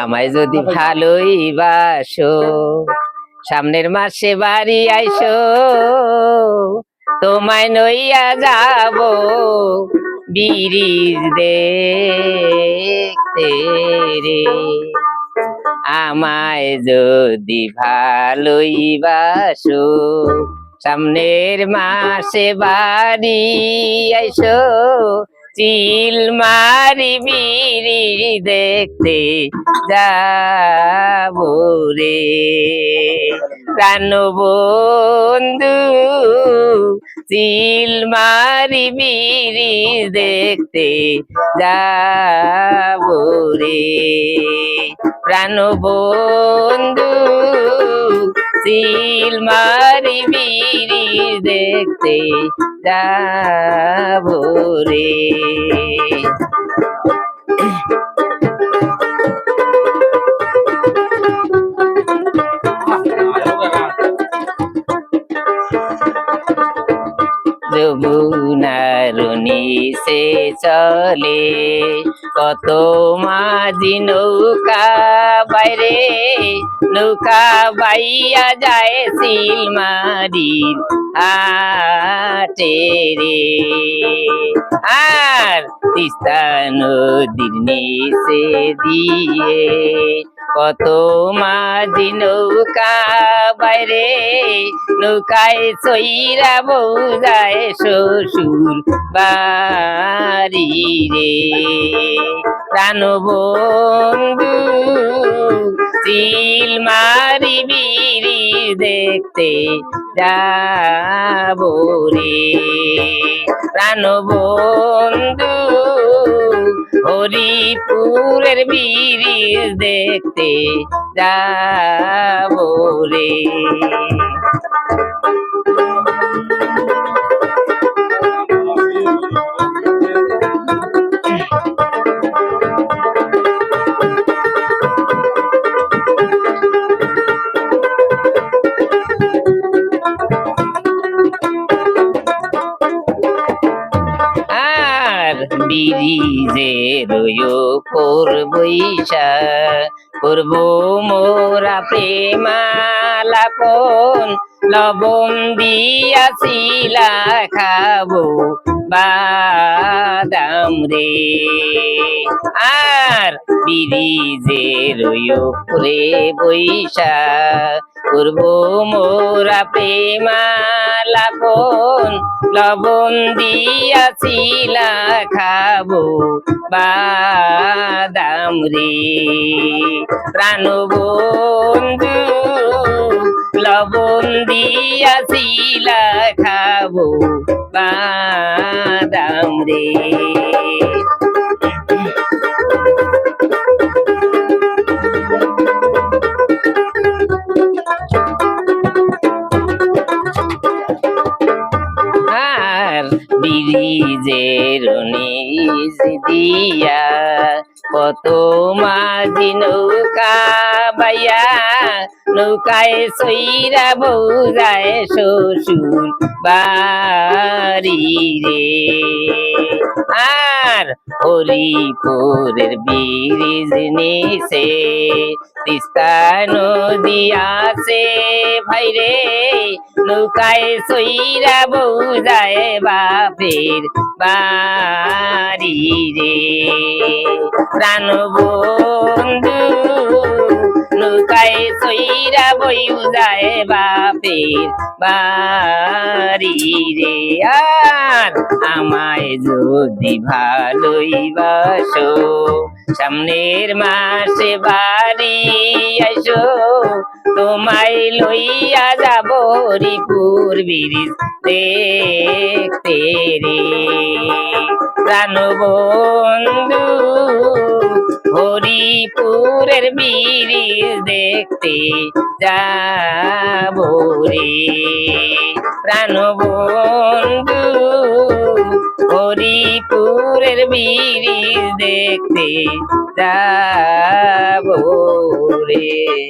আমায় যদি ভালোই বাসো, সামনের মাসে বাড়ি আইসো, তোমায় নইয়া যাব বিরিজ দেখতে রে। আমায় যদি ভালোই বাসো, সামনের মাসে বাড়ি আইসো চিল মারি বিড়ি দেখতে যাব রে। প্রাণ বন্ধু চিল মারি বিড়ি দেখতে যাব রে। প্রাণ বন্ধু চিল মারি বিড়ি দেখতে যাব রে। যমুনার নিচে চলে। কত মাঝি নৌকা বাইরে, নৌকা বাইয়া যায় সিলমারির হাটে রে। আর তিস্তা নদীর নিচে দিয়ে কত মাঝি নৌকা বাইরে, নৌকায় সইরা বউ যায় শ্বশুর বাড়ি রে। প্রাণ বন্ধু চিল মারি বিড়ি দেখতে যাব রে। প্রাণ বন্ধু হরিপুরের বিরিজ দেখতে যাব রে। বিরিজের ওপর বৈশা করব মোরা প্রেমালাপন, লবণ দিয়াছিলা খাব বাদাম রে। আর বিরিজের ওপরে বৈশা করব মোরা প্রেমালাপন লবণ দিয়াছিলা খাব, বাদাম রে। প্রাণ বন্ধু, লবণ দিয়াছিলা খাব, বাদাম রে। ব্রিজের নিচ দিয়া কত মাঝি নৌকা বাইয়া, নৌকায় সইরা বউ যায় শ্বশুর বাড়ি রে। আর হরিপুরের ব্রিজ নিচে তিস্তা নদী আছে। ভাইরে নৌকায় সইরা বউ যায় বাপের বাড়ি রে। প্রাণ বন্ধু নৌকায় সইরা বইউ যায় বাপের বাড়ি রে। আর আমায় যদি ভালোই বাসো সামনের মাসে বাড়ি আইসো তোমায় লইয়া যাব হরিপুর ব্রিজ দেখতে রে। প্রাণ বন্ধু, হরিপুরের ব্রিজ দেখতে যাব রে। প্রাণ বন্ধু হরিপুরের ব্রিজ দেখতে যাব রে।